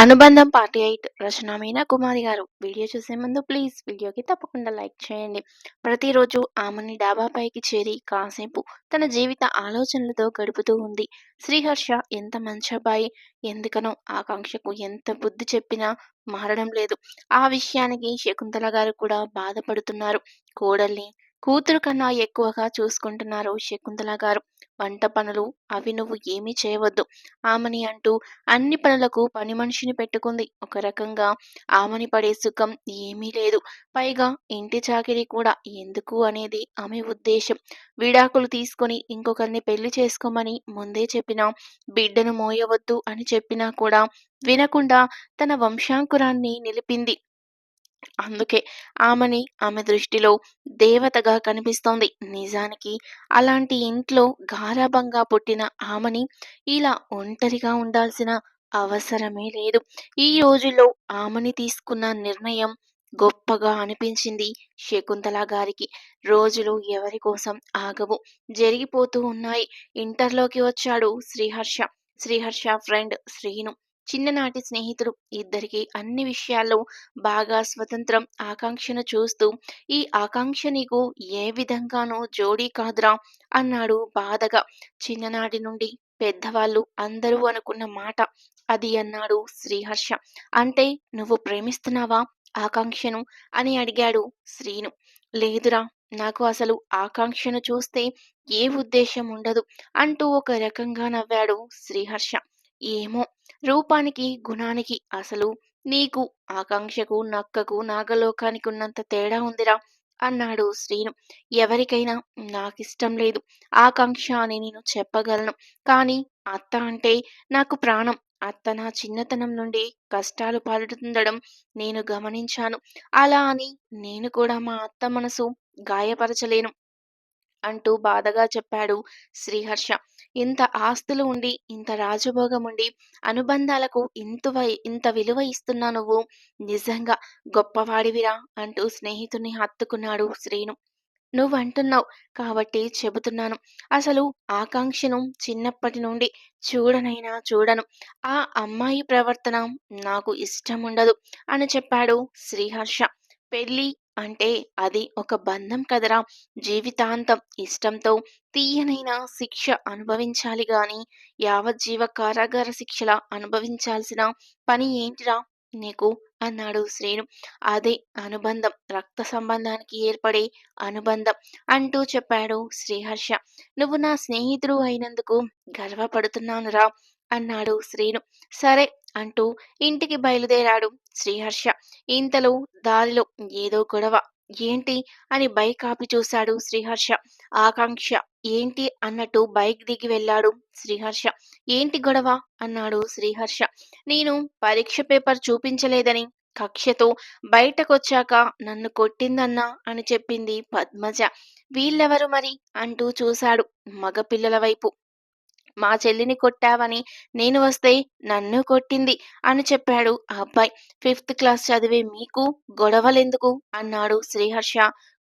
అనుబంధం party eight Rachana Meena Kumari గారు. Video చూసే ముందు ప్లీజ్ వీడియోకి తప్పకుండా లైక్ చేయండి. ప్రతిరోజు ఆమెని డాబాపైకి చేరి కాసేపు తన జీవిత ఆలోచనలతో గడుపుతూ ఉంది. శ్రీహర్ష ఎంత మంచి అబ్బాయి ఎందుకనో ఆకాంక్షకు ఎంత బుద్ధి చెప్పినా మారడం లేదు. ఆ విషయానికి శకుంతల గారు కూడా బాధపడుతున్నారు. కోడల్ని కూతురు కన్నా ఎక్కువగా చూసుకుంటున్నారు శకుంతల గారు. వంట పనులు అవి నువ్వు ఏమీ చేయవద్దు. ఆమెని అంటూ అన్ని పనులకు పని మనిషిని పెట్టుకుంది. ఒక రకంగా ఆమెని పడే సుఖం ఏమీ లేదు. పైగా ఇంటి చాకిరి కూడా ఎందుకు అనేది ఆమె ఉద్దేశం. విడాకులు తీసుకొని ఇంకొకరిని పెళ్ళి చేసుకోమని ముందే చెప్పినా బిడ్డను మోయవద్దు అని చెప్పినా కూడా వినకుండా తన వంశాంకురాన్ని నిలిపింది. అందుకే ఆమెని ఆమె దృష్టిలో దేవతగా కనిపిస్తోంది. నిజానికి అలాంటి ఇంట్లో గారాభంగా పుట్టిన ఆమెని ఇలా ఒంటరిగా ఉండాల్సిన అవసరమే లేదు. ఈ రోజుల్లో ఆమెని తీసుకున్న నిర్ణయం గొప్పగా అనిపించింది శకుంతల గారికి. రోజులు ఎవరి కోసం ఆగవు. జరిగిపోతూ ఉన్నాయి. ఇంటర్లోకి వచ్చాడు శ్రీహర్ష. శ్రీహర్ష ఫ్రెండ్ శ్రీను. చిన్ననాటి స్నేహితుడు ఇద్దరికి అన్ని విషయాల్లో బాగా స్వతంత్రం ఆకాంక్షను చూస్తూ ఈ ఆకాంక్ష నీకు ఏ విధంగానూ జోడీ కాదురా అన్నాడు బాధగా. చిన్ననాటి నుండి పెద్దవాళ్ళు అందరూ అనుకున్న మాట అది అన్నాడు శ్రీహర్ష. అంటే నువ్వు ప్రేమిస్తున్నావా ఆకాంక్షను? అని అడిగాడు శ్రీను. లేదురా నాకు అసలు ఆకాంక్షను చూస్తే ఏ ఉద్దేశం ఉండదు అంటూ ఒక రకంగా నవ్వాడు శ్రీహర్ష. ఏమో. రూపానికి గుణానికి అసలు నీకు ఆకాంక్షకు నక్కకు నాగలోకానికి ఉన్నంత తేడా ఉందిరా అన్నాడు శ్రీను. ఎవరికైనా నాకిష్టం లేదు. ఆకాంక్ష అని నేను చెప్పగలను. కానీ అత్త అంటే నాకు ప్రాణం. అత్త నా చిన్నతనం నుండి కష్టాలు పడుతుండడం నేను గమనించాను. అలా అని నేను కూడా మా అత్త మనసు గాయపరచలేను అంటూ బాధగా చెప్పాడు శ్రీహర్ష. ఇంత ఆస్తులు ఉండి ఇంత రాజభోగం ఉండి అనుబంధాలకు ఇంత ఇంత విలువ ఇస్తున్నా నువ్వు? నిజంగా గొప్పవాడివిరా అంటూ స్నేహితుని హత్తుకున్నాడు శ్రీను. నువ్వంటున్నావు కాబట్టి చెబుతున్నాను. అసలు ఆకాంక్షను చిన్నప్పటి నుండి చూడనైనా చూడను. ఆ అమ్మాయి ప్రవర్తన నాకు ఇష్టం ఉండదు అని చెప్పాడు శ్రీహర్ష. పెళ్ళి అంటే అది ఒక బంధం కదరా. జీవితాంతం ఇష్టంతో తీయనైన శిక్ష అనుభవించాలి గాని యావజ్జీవ కారాగార శిక్షల అనుభవించాల్సిన పని ఏంటిరా నీకు? అన్నాడు శ్రీను. అదే అనుబంధం రక్త సంబంధానికి ఏర్పడే అనుబంధం అంటూ చెప్పాడు శ్రీహర్ష. నువ్వు నా స్నేహితుడు అయినందుకు గర్వపడుతున్నానురా. అన్నాడు శ్రీను. సరే అంటూ ఇంటికి బయలుదేరాడు శ్రీహర్ష. ఇంతలో దారిలో ఏదో గొడవ. ఏంటి అని బైక్ ఆపి చూశాడు శ్రీహర్ష. ఆకాంక్ష ఏంటి అన్నట్టు బైక్ దిగి వెళ్ళాడు శ్రీహర్ష. ఏంటి గొడవ? అన్నాడు శ్రీహర్ష. నేను పరీక్ష పేపర్ చూపించలేదని. కక్షతో బయటకొచ్చాక నన్ను కొట్టిందన్నా అని చెప్పింది పద్మజ. వీళ్ళెవరు మరి? అంటూ చూశాడు మగపిల్లల వైపు. మా చెల్లిని కొట్టావని నేను వస్తే నన్ను కొట్టింది అని చెప్పాడు ఆ అబ్బాయి. ఫిఫ్త్ క్లాస్ చదివే మీకు గొడవలెందుకు? అన్నాడు శ్రీహర్ష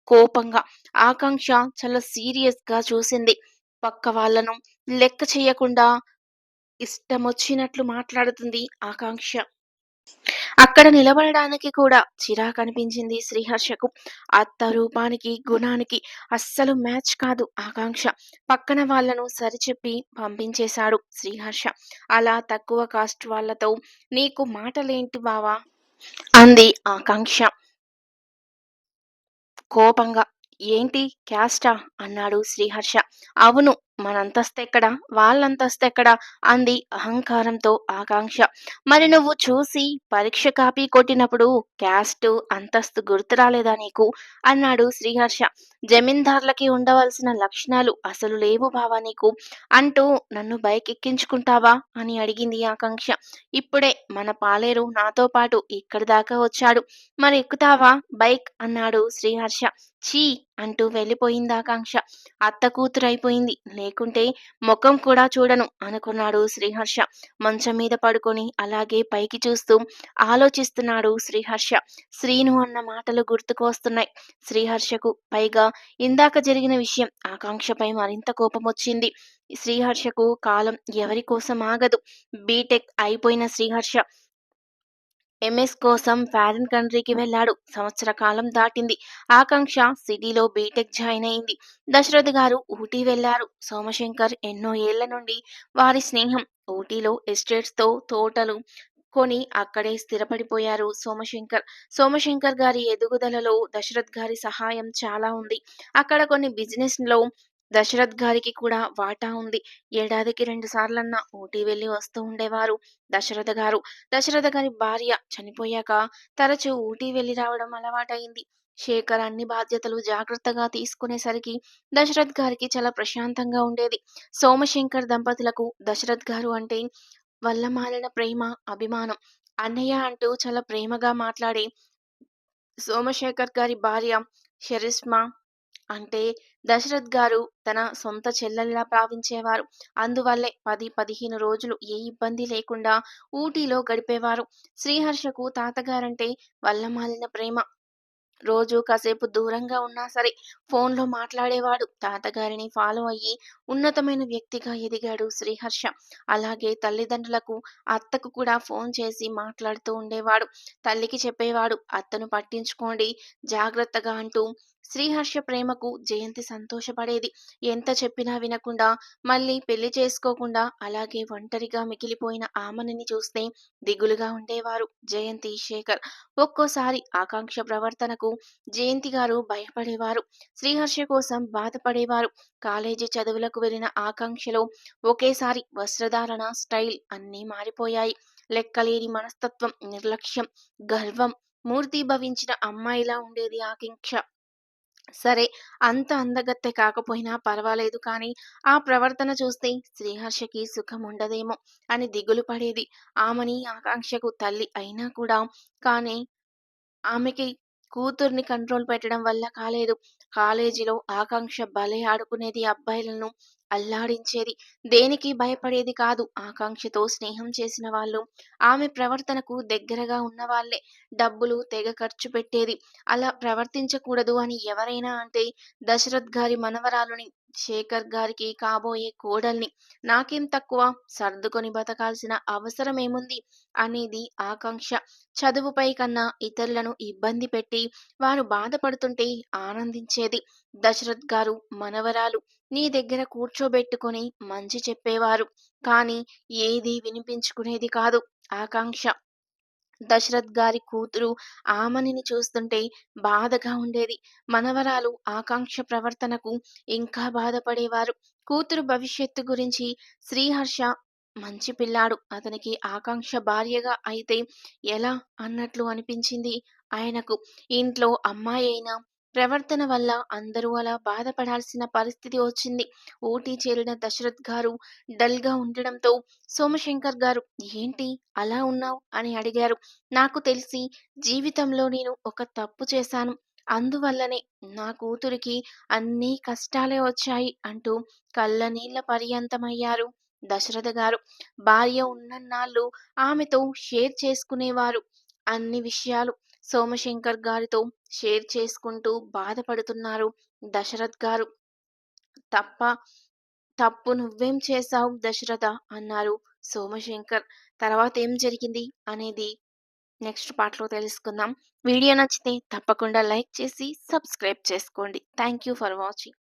కోపంగా. ఆకాంక్ష చాలా సీరియస్గా చూసింది. పక్క వాళ్ళను లెక్క చేయకుండా ఇష్టమొచ్చినట్లు మాట్లాడుతుంది ఆకాంక్ష. అక్కడ నిలబడడానికి కూడా చిరాకు అనిపించింది శ్రీహర్షకు. అత్త రూపానికి గుణానికి అస్సలు మ్యాచ్ కాదు ఆకాంక్ష. పక్కన వాళ్ళను సరిచెప్పి పంపించేశాడు శ్రీహర్ష. అలా తక్కువ కాస్ట్ వాళ్ళతో నీకు మాటలేంటి బావా? అంది ఆకాంక్ష. కోపంగా ఏంటి క్యాస్టా? అన్నాడు శ్రీహర్ష. అవును మనంతస్తెక్కడా వాళ్ళంతస్తెక్కడా అంది అహంకారంతో ఆకాంక్ష. మరి నువ్వు చూసి పరీక్ష కాపీ కొట్టినప్పుడు క్యాస్ట్ అంతస్తు గుర్తు రాలేదా నీకు? అన్నాడు శ్రీహర్ష. జమీందార్లకి ఉండవలసిన లక్షణాలు అసలు లేవు బావా నీకు. అంటూ నన్ను బైక్ ఎక్కించుకుంటావా అని అడిగింది ఆకాంక్ష. ఇప్పుడే మన పాలేరు నాతో పాటు ఇక్కడి దాకా వచ్చాడు. మరి ఎక్కుతావా బైక్ అన్నాడు శ్రీహర్ష. చీ అంటూ వెళ్ళిపోయింది ఆకాంక్ష. అత్త కూతురైపోయింది. లేకుంటే ముఖం కూడా చూడను అనుకున్నాడు శ్రీహర్ష. మంచం మీద పడుకొని అలాగే పైకి చూస్తూ ఆలోచిస్తున్నాడు శ్రీహర్ష. శ్రీను అన్న మాటలు గుర్తుకు వస్తున్నాయి. శ్రీహర్షకు పైగా ఇందాక జరిగిన విషయం ఆకాంక్షపై మరింత కోపం వచ్చింది. శ్రీహర్షకు కాలం ఎవరి కోసం ఆగదు. బీటెక్ అయిపోయిన శ్రీహర్ష ఎంఎస్ కోసం ఫారిన్ కంట్రీకి వెళ్ళాడు. సంవత్సర కాలం దాటింది. ఆకాంక్ష సిటీలో బీటెక్ జాయిన్ అయింది. దశరథ్ గారు ఊటీ వెళ్ళారు సోమశంకర్ ఎన్నో ఏళ్ళ నుండి వారి స్నేహం. ఊటీలో ఎస్టేట్స్తో తోటలు కొని అక్కడే స్థిరపడిపోయారు సోమశంకర్. సోమశంకర్ గారి ఎదుగుదలలో దశరథ్ గారి సహాయం చాలా ఉంది. అక్కడ కొన్ని బిజినెస్లో దశరథ్ గారికి కూడా వాటా ఉంది. ఏడాదికి రెండు సార్లన్నా ఊటీ వెళ్ళి వస్తూ ఉండేవారు దశరథ గారు. దశరథ గారి భార్య చనిపోయాక తరచూ ఊటీ వెళ్ళి రావడం అలవాటైంది. శేఖర్ అన్ని బాధ్యతలు జాగ్రత్తగా తీసుకునేసరికి దశరథ్ గారికి చాలా ప్రశాంతంగా ఉండేది. సోమశంకర్ దంపతులకు దశరథ్ గారు అంటే వల్ల మారిన ప్రేమ అభిమానం. అన్నయ్య అంటూ చాలా ప్రేమగా మాట్లాడే సోమశేఖర్ గారి భార్య షరిష్మా అంటే దశరథ్ గారు తన సొంత చెల్లెల్లా భావించేవారు. అందువల్లే పది పదిహేను రోజులు ఏ ఇబ్బంది లేకుండా ఊటీలో గడిపేవారు. శ్రీహర్షకు తాతగారంటే వల్లమాలిన ప్రేమ. రోజు కాసేపు దూరంగా ఉన్నా సరే ఫోన్లో మాట్లాడేవాడు. తాతగారిని ఫాలో అయ్యి ఉన్నతమైన వ్యక్తిగా ఎదిగాడు శ్రీహర్ష. అలాగే తల్లిదండ్రులకు అత్తకు కూడా ఫోన్ చేసి మాట్లాడుతూ ఉండేవాడు. తల్లికి చెప్పేవాడు అత్తను పట్టించుకోండి జాగ్రత్తగా అంటూ శ్రీహర్ష ప్రేమకు జయంతి సంతోషపడేది. ఎంత చెప్పినా వినకుండా మళ్ళీ పెళ్ళి చేసుకోకుండా అలాగే ఒంటరిగా మిగిలిపోయిన ఆమనిని చూస్తే దిగులుగా ఉండేవారు జయంతి శేఖర్. ఒక్కోసారి ఆకాంక్ష ప్రవర్తనకు జయంతి గారు భయపడేవారు. శ్రీహర్ష కోసం బాధపడేవారు. కాలేజీ చదువులకు వెళ్ళిన ఆకాంక్షలో ఒకేసారి వస్త్రధారణ స్టైల్ అన్నీ మారిపోయాయి. లెక్కలేని మనస్తత్వం నిర్లక్ష్యం గర్వం మూర్తి భవించిన అమ్మాయిలా ఉండేది ఆకాంక్ష. సరే అంత అందగత్తె కాకపోయినా పర్వాలేదు కానీ ఆ ప్రవర్తన చూస్తే శ్రీహర్షకి సుఖం ఉండదేమో అని దిగులు పడేది. ఆమెని ఆకాంక్షకు తల్లి అయినా కూడా కానీ ఆమెకి కూతుర్ని కంట్రోల్ పెట్టడం వల్ల కాలేదు. కాలేజీలో ఆకాంక్ష భలే ఆడుకునేది అబ్బాయిలను అల్లాడించేది. దేనికి భయపడేది కాదు. ఆకాంక్షతో స్నేహం చేసిన వాళ్ళు ఆమె ప్రవర్తనకు దగ్గరగా ఉన్న వాళ్ళే. డబ్బులు తెగ ఖర్చు పెట్టేది. అలా ప్రవర్తించకూడదు అని ఎవరైనా అంటే దశరథ్ గారి మనవరాలుని శేఖర్ గారికి కాబోయే కోడల్ని నాకేం తక్కువ? సర్దుకొని బతకాల్సిన అవసరం ఏముంది అనేది ఆకాంక్ష. చదువుపై కన్నా ఇతరులను ఇబ్బంది పెట్టి వారు బాధపడుతుంటే ఆనందించేది దశరథ్ గారు మనవరాలు. నీ దగ్గర కూర్చోబెట్టుకుని మంచి చెప్పేవారు. కానీ ఏది వినిపించుకునేది కాదు ఆకాంక్ష. దశరథ్ గారి కూతురు ఆమనిని చూస్తుంటే బాధగా ఉండేది. మనవరాలు ఆకాంక్ష ప్రవర్తనకు ఇంకా బాధపడేవారు. కూతురు భవిష్యత్తు గురించి శ్రీహర్ష మంచి పిల్లాడు. అతనికి ఆకాంక్ష భార్యగా అయితే ఎలా అన్నట్లు అనిపించింది ఆయనకు. ఇంట్లో అమ్మాయి అయినా ప్రవర్తన వల్ల అందరూ అలా బాధపడాల్సిన పరిస్థితి వచ్చింది. ఊటీ చేరిన దశరథ్ గారు డల్గా ఉండడంతో సోమశంకర్ గారు ఏంటి అలా ఉన్నావు? అని అడిగారు. నాకు తెలిసి జీవితంలో నేను ఒక తప్పు చేశాను. అందువల్లనే నా కూతురికి అన్ని కష్టాలే వచ్చాయి అంటూ కళ్ళ నీళ్ళ పర్యంతమయ్యారు దశరథ గారు. భార్య ఉన్నన్నాళ్ళు ఆమెతో షేర్ చేసుకునేవారు అన్ని విషయాలు. సోమశంకర్ గారితో షేర్ చేసుకుంటూ బాధపడుతున్నారు దశరథ్ గారు. తప్ప తప్పు నువ్వేం చేశావు దశరథ? అన్నారు సోమశంకర్. తర్వాత ఏం జరిగింది అనేది నెక్స్ట్ పార్ట్లో తెలుసుకుందాం. వీడియో నచ్చితే తప్పకుండా లైక్ చేసి సబ్స్క్రైబ్ చేసుకోండి. Thank you for watching.